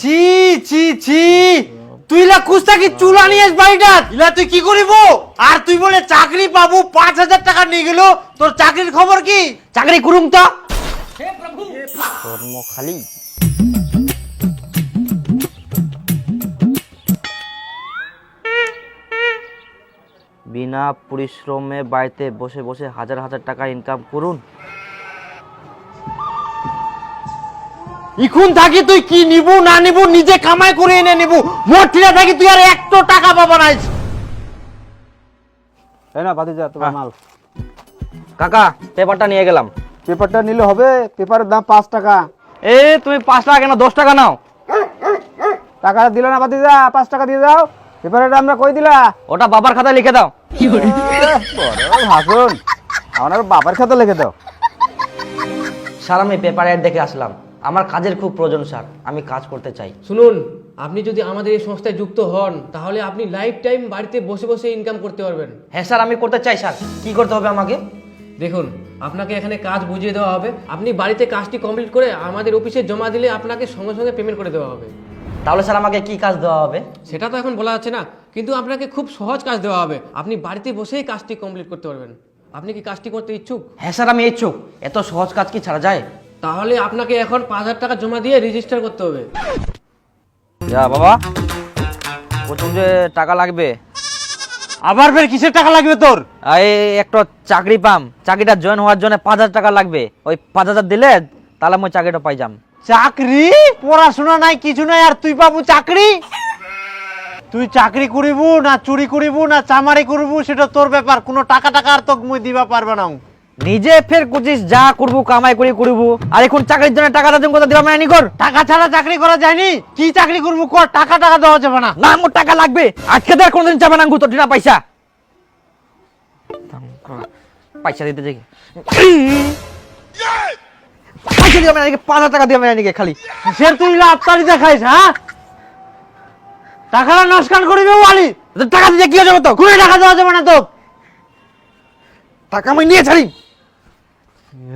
ছি ছি ছি। তুই লা কুস্তা কি চুলা নিয়ে বাড়িটা ইলা তুই কি করিব? আর তুই বলে চাকরি পাবো পাঁচ হাজার টাকা নিয়ে গেল। তোর চাকরির খবর কি? চাকরি করুম তো। কর্ম খালি বিনা পরিশ্রমে বাড়িতে বসে বসে হাজার হাজার টাকা ইনকাম করুন। ইখুন থাকি তুই কি নিবু না নিবু নিজে কামাই করে এনে নিবু। মোট ঠিনা থাকি তুই আর একটো টাকা পাবা নাই তাই না ভাতিজা তোমার মাল। কাকা পেপারটা নিয়ে গেলাম। পেপারটা নিলে হবে পেপারের দাম পাঁচ টাকা। এ তুমি পাঁচ টাকা কেন দশ টাকা নাও। টাকা দিলে না ভাতিজা পাঁচ টাকা দিয়ে দাও। পেপারের দামটা কই দিলা? ওটা বাবার খাতায় লিখে দাও। বড় ভাষণ আমার বাবার খাতা লিখে দাও। স্যার আমি পেপার অ্যাড দেখে আসলাম। আমার কাজের খুব প্রয়োজন স্যার। আমি কাজ করতে চাই। শুনুন আপনি যদি আমাদের এই সংস্থায় যুক্ত হন তাহলে আপনি লাইফ টাইম বাড়িতে বসে বসে ইনকাম করতে পারবেন। হ্যাঁ স্যার আমি করতে চাই স্যার। কি করতে হবে আমাকে? দেখুন আপনাকে এখানে কাজ বুঝিয়ে দেওয়া হবে। আপনি বাড়িতে কাজটি কমপ্লিট করে আমাদের অফিসে জমা দিলে আপনাকে সঙ্গে সঙ্গে পেমেন্ট করে দেওয়া হবে। তাহলে স্যার আমাকে কি কাজ দেওয়া হবে? সেটা তো এখন বলা যাচ্ছে না কিন্তু আপনাকে খুব সহজ কাজ দেওয়া হবে। আপনি বাড়িতে বসেই কাজটি কমপ্লিট করতে পারবেন। আপনি কি কাজটি করতে ইচ্ছুক? হ্যাঁ স্যার আমি ইচ্ছুক। এত সহজ কাজ কি ছাড়া যায়? তাহলে আপনাকে এখন পাঁচ হাজার টাকা জমা দিয়ে রেজিস্টার করতে হবে। যা বাবা প্রথম যে টাকা লাগবে। আবার ফের কিসের টাকা লাগবে তোর? এই একটা চাকরি পাম চাকরিটা জয়েন হওয়ার জন্য পাঁচ হাজার টাকা লাগবে। ওই পাঁচ হাজার দিলে তাহলে আমি চাকরিটা পাই যাম। চাকরি? পড়াশোনা নাই কিছু নাই আর তুই পাবো চাকরি? তুই চাকরি করিব না চুরি করিব না চামারি করিব সেটা তোর ব্যাপার। কোনো টাকা টাকা আর তোকে মুই দিবা পারবে না নিজে ফের কুচিস যা করব কামাই করে করব। আর এখন চাকরির জন্য টাকা দাম কথা দিলাম না কর টাকা ছাড়া চাকরি করা যায়নি। কি চাকরি করব কর টাকা টাকা দেওয়া যাবে না। না আমার টাকা লাগবে। আজকে তো আর কোনোদিন চাবে না গুতো না পয়সা। পয়সা দিতে যাই। পয়সা দিলাম না পাঁচ হাজার টাকা দিলাম না খালি। সে তুই লাভতারি দেখাইস হ্যাঁ? টাকাটা নস্কান করিবে ওয়ালি তো টাকা দিতে কি হয়ে যাবে তো কুড়ি টাকা দেওয়া যাবে না তো টাকা আমি নিয়ে ছাড়ি।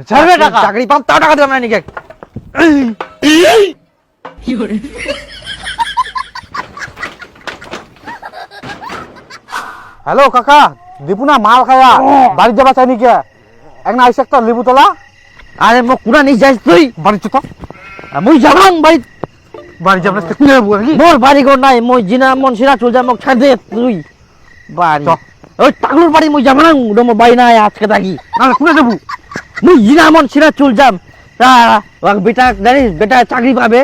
ছাড়বে টাকা। চাকরি পাম তাও টাকা দিলাম না নাকি হ্যালো কাকা দীপু না মাল খাওয়া বাড়ি যাবা চাইনি কে এক না আইসে একটা লিবু তোলা। আরে মো কুড়া নিয়ে যাইস তুই? বাড়ি চুতো মুই যাবাং বাড়ি বাড়ি যাবে কিনে নেব নাকি? মোর বাড়ি ঘর নাই মই জিনা মন সিনা চল যা মোক ছাড় দে তুই। বাড়ি। ওই টাকলুর বাড়ি মই যাবাং ওটা মোর বাড়ি নাই আজকে থাকি। না কুনে যাব? মুই জিনা মন সিনা চল যাম বেটা জানিস বেটা চাকরি পাবে।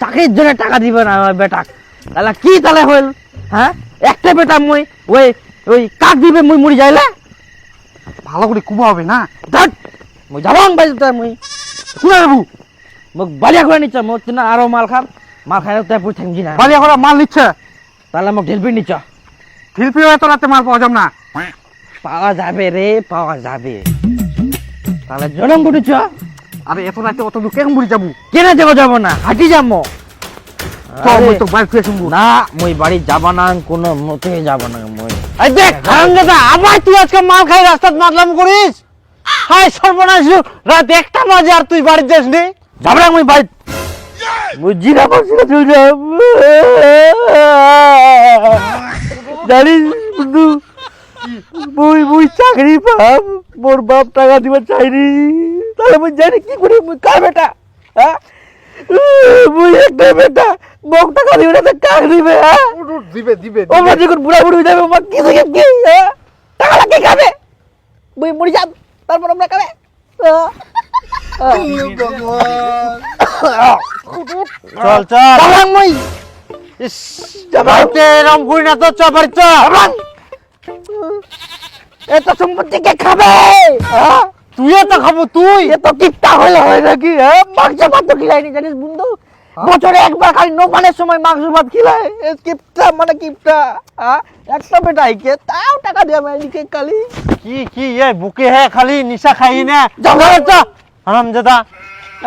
চাকরির জন্য টাকা দিবে না ওই বেটা তাহলে কি তাহলে হইল? হ্যাঁ? একটা বেটা মই ওই ওই কাক দিবে মুই মরি যাইলে? ভালো করে কুবা হবে না? ধ্যাৎ, মুই যাবাং বাড়িতে মুই। কুনে যাব মোক বালিয়া করে নিচ্ছ মোক না আরও মাল খাম। মাল খাই তাই পুই থাকি না। বাড়ি এখন মাল নিচ্ছে তাহলে মোক ঢেলপি নিচ্ছ শিল্পী হয়তো রাতে মাল পাওয়া যাব না। পাওয়া যাবে রে পাওয়া যাবে। তাহলে জনম ঘটেছ? আরে এত রাতে অত দূর কেমন বুড়ি যাব? কেনে যাব যাব না? হাঁটি যাব। তো তো বাইক ফিরে শুনব না মই বাড়ি যাব না কোনো মতে যাব না মই। এই দেখ আবার তুই আজকে মাল খাই রাস্তাত মাতলাম করিস? হাই সর্বনাশ রাত একটা বাজে আর তুই বাড়ি যাস নি যাব না মই বাড়ি মই জিরা বলছি জানিস বন্ধু মই মই চাকরি পাব মোর বাপ টাকা দিবা চাইনি। তাহলে মই জানি কি করি মই কার বেটা? হ্যাঁ? মই একটা বেটা। মোক টাকা দিবে না কাক দিবে হ্যাঁ? দিবে দিবে ও মা যখন বুড়া বুড়ি হয়ে যাবে মা কি থেকে কি হ্যাঁ? টাকা লাগে খাবে বই মরে যান তারপর আমরা খাবে হ্যাঁ? চল চল। যাবাং মই। ইস, বাড়িতে এরম করি না তো চ বাড়ি চ। এত সম্পত্তি কে খাবে? হ্যাঁ? তুই তো খাব তুই? এত কিপটা হলে হয় নাকি? হ্যাঁ? মাংস ভাত তো খিলাইনি জানিস বন্ধু? বছরে একবার খালি নোমানের সময় মাংস ভাত খিলায়। এ কিপটা মানে কিপটা হ্যাঁ? একটা বেটাই কে তাও টাকা দেওয়া মানে খালি। কি কি এ বুকে হে খালি নিশা খাই না। যাও, যাও। হারামজাদা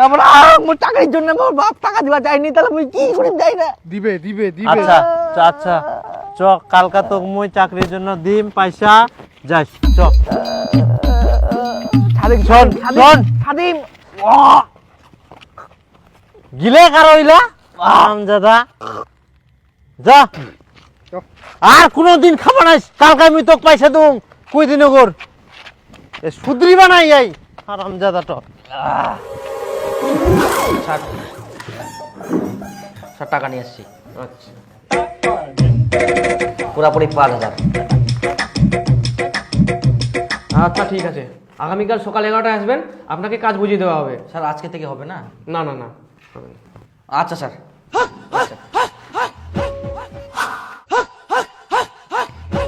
আমরা মোর চাকরির জন্য মোর বাপ টাকা দিবা চাইনি তাহলে মুই কি করে যাই না দিবে দিবে দিবে। আচ্ছা আচ্ছা। চ কালকা তো মুই চাকরির জন্য দিম পয়সা যাস চ। খাদিম শোন, শোন। খাদিম গিলে কার হইলা? দাদা যা। আর কোনোদিন খাবা না কালকে আমি তোকে পয়সা দেবো কই দিন ওগর। এ সুদ্রিবা নাই ষাট ষাট টাকা নিয়ে এসছি আচ্ছা। পুরাপুরি পাঁচ হাজার। আচ্ছা ঠিক আছে। আগামীকাল সকাল এগারোটায় আসবেন আপনাকে কাজ বুঝিয়ে দেওয়া হবে। স্যার আজকে থেকে হবে না? না না না হবে না। আচ্ছা স্যার। আচ্ছা।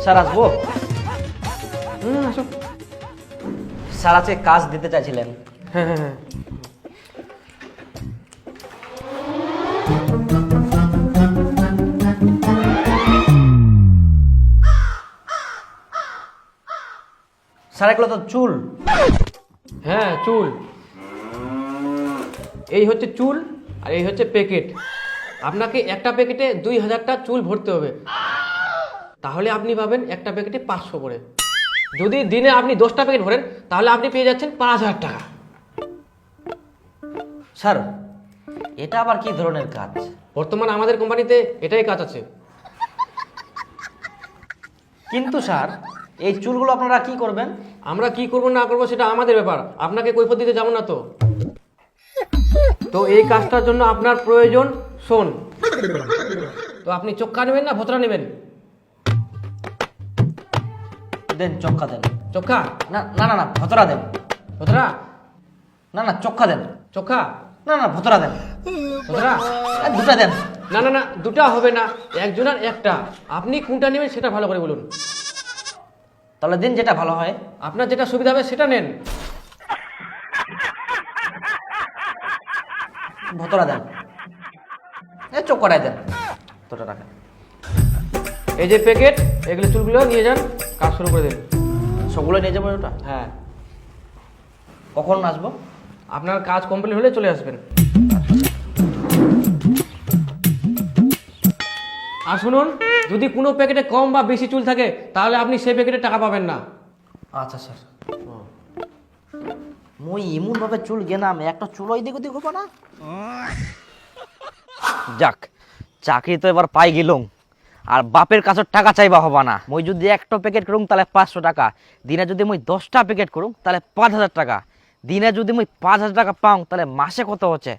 স্যার আসব? হুম আসো স্যার আজকে কাজ দিতে চাইছিলেন। হ্যাঁ হ্যাঁ হ্যাঁ। স্যার এগুলো তো চুল। হ্যাঁ চুল। এই হচ্ছে চুল আর এই হচ্ছে প্যাকেট। আপনাকে একটা প্যাকেটে দুই হাজারটা চুল ভরতে হবে। তাহলে আপনি পাবেন একটা প্যাকেটে পাঁচশো করে। যদি দিনে আপনি দশটা প্যাকেট ভরেন তাহলে আপনি পেয়ে যাচ্ছেন পাঁচ হাজার টাকা। স্যার এটা আবার কি ধরনের কাজ? বর্তমান আমাদের কোম্পানিতে এটাই কাজ আছে। কিন্তু স্যার এই চুলগুলো আপনারা কি করবেন? আমরা কি করব না করব সেটা আমাদের ব্যাপার। আপনাকে কৈফত দিতে যাব না তো। তো এই কাজটার জন্য আপনার প্রয়োজন শোন তো আপনি চক্কা নেবেন না ভোতরা নেবেন? দেন চক্কা দেন। চক্কা? না না না না ভতরা দেন। ভোতরা? না না চক্কা দেন। চক্কা? না না ভতরা দেন। ভোতরা? দুটা দেন। না না না দুটা হবে না একজনের একটা। আপনি কোনটা নেবেন সেটা ভালো করে বলুন। তাহলে দিন যেটা ভালো হয়, আপনার যেটা সুবিধা হবে সেটা নেন। ভতরা দেন। এ চক্করাই দেন। দুটো টাকা এই যে প্যাকেট, এগুলো চুলগুলো নিয়ে যান, কাজ শুরু করে দিন। সবগুলো নিয়ে যাব ওটা? হ্যাঁ। কখন আসব? আপনার কাজ কমপ্লিট হলে চলে আসবেন। আর শুনুন যদি কোনো প্যাকেটে কম বা বেশি চুল থাকে তাহলে আপনি সেই প্যাকেটে টাকা পাবেন না। আচ্ছা স্যার। মুই এমন ভাবে চুল গেলাম একটা চুল ওই দিক ওদিক হব না। যাক চাকরি তো এবার পাই গেলুম। আর বাপের কাছে টাকা চাইবা হবা না। মুই যদি একটা প্যাকেট করুম তাহলে পাঁচশো টাকা। দিনে যদি মুই দশটা প্যাকেট করুম তাহলে পাঁচ হাজার টাকা। দিনে যদি মুই পাঁচ হাজার টাকা পাও তাহলে মাসে কত হচ্ছে?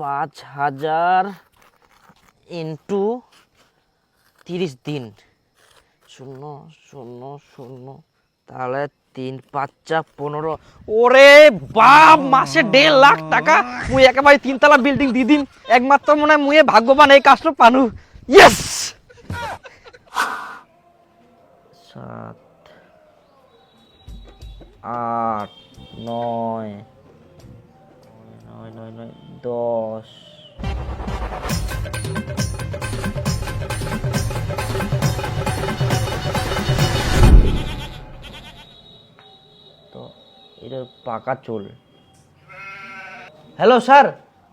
পাঁচ হাজার ইন্টু তিরিশ দিন। শূন্য শূন্য শূন্য, তাহলে তিন পাঁচটা পনেরো। ওরে বাপ, মাসে দেড় লাখ টাকা। মুই একেবারে তিনতলা বিল্ডিং দি দিন একমাত্র মনে হয় মুয়ে ভাগ্যবান এই কাজটা পানু। ইয়েস সাত, আট নয় নয় নয় নয়, দশ। এটা পাকা চুল। হ্যালো স্যার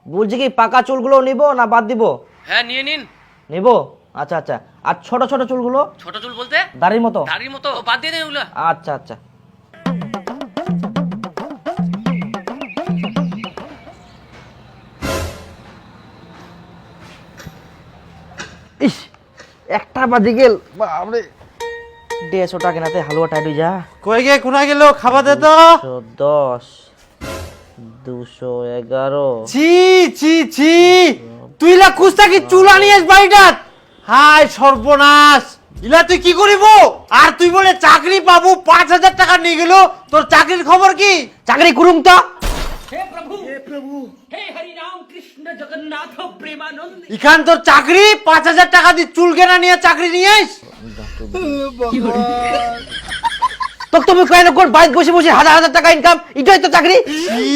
বলছি কি পাকা চুলগুলো নিব না বাদ দিব? হ্যাঁ নিয়ে নিন। নিব? আচ্ছা আচ্ছা। আর ছোট ছোট চুলগুলো? ছোট চুল বলতে? দাড়ির মতো। দাড়ির মতো। বাদ দিয়ে দেন ওগুলো। আচ্ছা আচ্ছা। ইস একটা বাজে গেল। বাপরে দেড়শো টাকা নাতে হালুয়া টাইট যা। কই গে কোনা গেল খাবা দে তো। দশ দুশো এগারো। ছি ছি ছি। তুই লা কুস্তা কি চুলা নিয়ে বাড়িটাত? হাই সর্বনাশ। ইলা তুই কি করিব? আর তুই বলে চাকরি পাবো পাঁচ হাজার টাকা নিয়ে গেল। তোর চাকরির খবর কি? চাকরি করুম তো। ইখান তোর চাকরি পাঁচ হাজার টাকা দিয়ে চুল কেনা নিয়ে চাকরি নিয়ে তো তুমি কেন কোন বাড়িতে বসে বসে হাজার হাজার টাকা ইনকাম এটাই তো চাকরি। ছি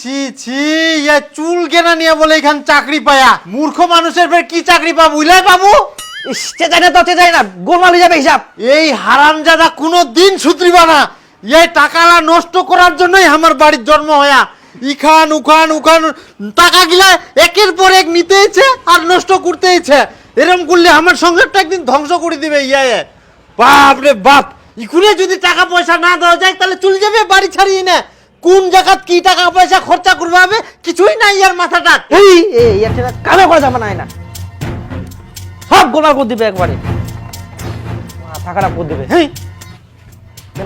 ছি ছি ইয়া চুল কেনা নিয়ে বলে এখান চাকরি পায়া। মূর্খ মানুষের ফের কি চাকরি পাবো ইলাই পাবো ইস, না তো চেঁচাই না। গোলমাল হয়ে যাবে হিসাব। এই হারামজাদা কোনো দিন না। এই টাকালা নষ্ট করার জন্যই আমার বাড়ির জন্ম হয়া। ইখান উখান উখান টাকা গিলা একের পর এক নিতে আর নষ্ট করতে ইচ্ছে এরকম করলে আমার সংসারটা একদিন ধ্বংস করে দিবে ইয়া। বাপ রে বাপ ইখুনে যদি টাকা পয়সা না দেওয়া যায় তাহলে চলে যাবে বাড়ি ছাড়িয়ে না। কোন জায়গাত কি টাকা পয়সা খরচা করবে হবে কিছুই নাই ইয়ার মাথাটা। এই এই এর ছেলে কামে করা যাবে না না। সব গোলা করে দিবে একবারে। মাথা খারাপ করে দিবে। হেই।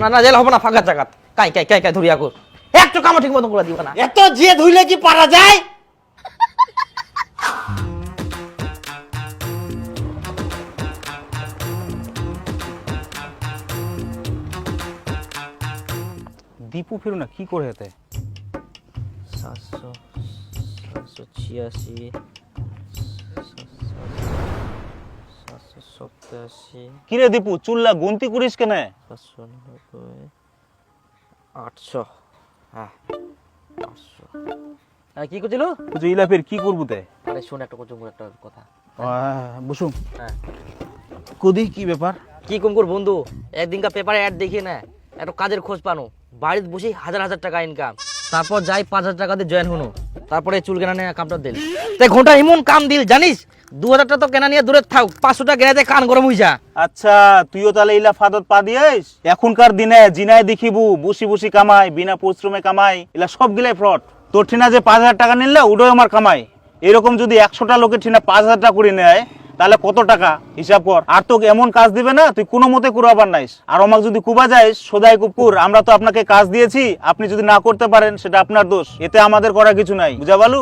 না না জেল হবে না ফাঁকা জায়গা কাই কাই কাই কাই ধরিয়া কর একটু কামও ঠিক মতন করে দিবে না। এত যে ধুইলে কি পারা যায়? দীপু ফিরু না কি করে হেতে সাতশো সাতশো ছিয়াশি সাতশো সপ্তাশি কিরে দীপু চুল্লা গুনতি করিস কেনে? সাতশো নব্বই আটশো। হ্যাঁ আটশো। হ্যাঁ কি করছিল? তুই ইলা ফের কি করবু তে? আরে শোন একটা কোচুম একটা কথা। বসুম হ্যাঁ। কদি কি ব্যাপার? কি কম কর বন্ধু? একদিনকার পেপারে অ্যাড দেখি না একটা কাজের খোঁজ পানো। বাড়িতে বসেই হাজার হাজার টাকা ইনকাম তারপর যাই পাঁচ হাজার টাকা দিয়ে জয়েন হনো তারপরে চুল কেনা নিয়ে কামটা দিল। তাই ঘণ্টা এমন কাম দিল, জানিস? দু হাজার টাকা তো কেনা নিয়ে দূরে থাক পাঁচশো টাকা কেনাতে কান গরম হয়ে যা। আচ্ছা তুইও তাহলে ইলা ফাদত পা দিয়েস? এখনকার দিনে জিনায় দেখিবু, বসি বসি কামাই, বিনা পরিশ্রমে কামাই এলা সব গিলাই ফ্রড তোর ঠিনা যে পাঁচ হাজার টাকা নিলে ওটাই আমার কামাই। এরকম যদি একশোটা লোকের ঠিনা পাঁচ হাজার টাকা করে নেয় তাহলে কত টাকা হিসাব কর। আর তোকে এমন কাজ দিবে না তুই কোনো মতে কুরাবার নাইস আর আমাকে যদি কুবা যাইস সোদাই কুকুর আমরা তো আপনাকে কাজ দিয়েছি আপনি যদি না করতে পারেন সেটা আপনার দোষ। এতে আমাদের করা কিছু নাই। বুঝা বালু?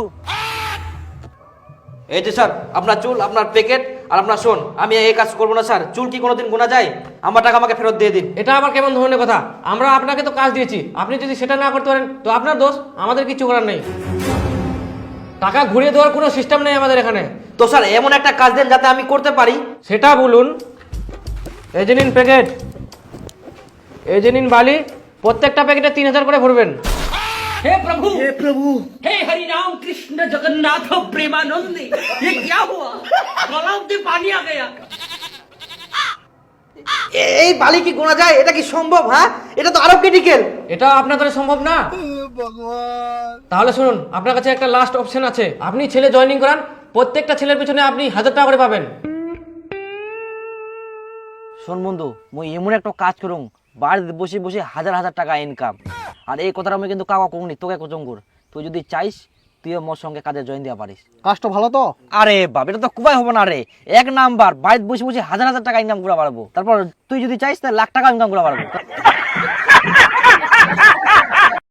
এই যে স্যার আপনার চুল আপনার প্যাকেট আর আপনার শোন আমি এই কাজ করব না স্যার। চুল কি কোনোদিন গোনা যায়? আমার টাকা আমাকে ফেরত দিয়ে দিন। এটা আবার কেমন ধরনের কথা? আমরা আপনাকে তো কাজ দিয়েছি। আপনি যদি সেটা না করতে পারেন তো আপনার দোষ। আমাদের কিছু করার নেই। টাকা ঘুরিয়ে দেওয়ার কোনো সিস্টেম নেই আমাদের এখানে। তো স্যার এমন একটা কাজ দেন যাতে আমি করতে পারি সেটা বলুন এই যে নিন প্যাকেট এই যে নিন বালি প্রত্যেকটা প্যাকেটে তিন হাজার করে ভরবেন हे प्रभु हे प्रभु हे हरि राम कृष्ण जगन्नाथ प्रेमानंद ये क्या हुआ गलाव से पानी आ गया এই বালি কি গোনা যায় এটা কি সম্ভব হ্যাঁ এটা তো আরো ক্রিটিক্যাল এটা আপনার দ্বারা সম্ভব না তাহলে শুনুন আপনার কাছে একটা লাস্ট অপশন আছে আপনি ছেলে জয়েনিং করান প্রত্যেকটা ছেলের পিছনে আপনি হাজার টাকা করে পাবেন। শোন বন্ধু মুই এমন একটা কাজ করুম বাড়িতে বসে বসে হাজার হাজার টাকা ইনকাম আর এই কথাটা আমি কিন্তু কাকা কমনি তোকে কোচঙ্গুর তুই যদি চাইস তুইও মোর সঙ্গে কাজে জয়েন দেওয়া পারিস। কাজটা ভালো তো? আরে বাপ এটা তো কুবাই হবে না রে। এক নাম্বার বাড়িতে বসে বসে হাজার হাজার টাকা ইনকাম করা পারব। তারপর তুই যদি চাইস তাহলে লাখ টাকা ইনকাম করা পারব।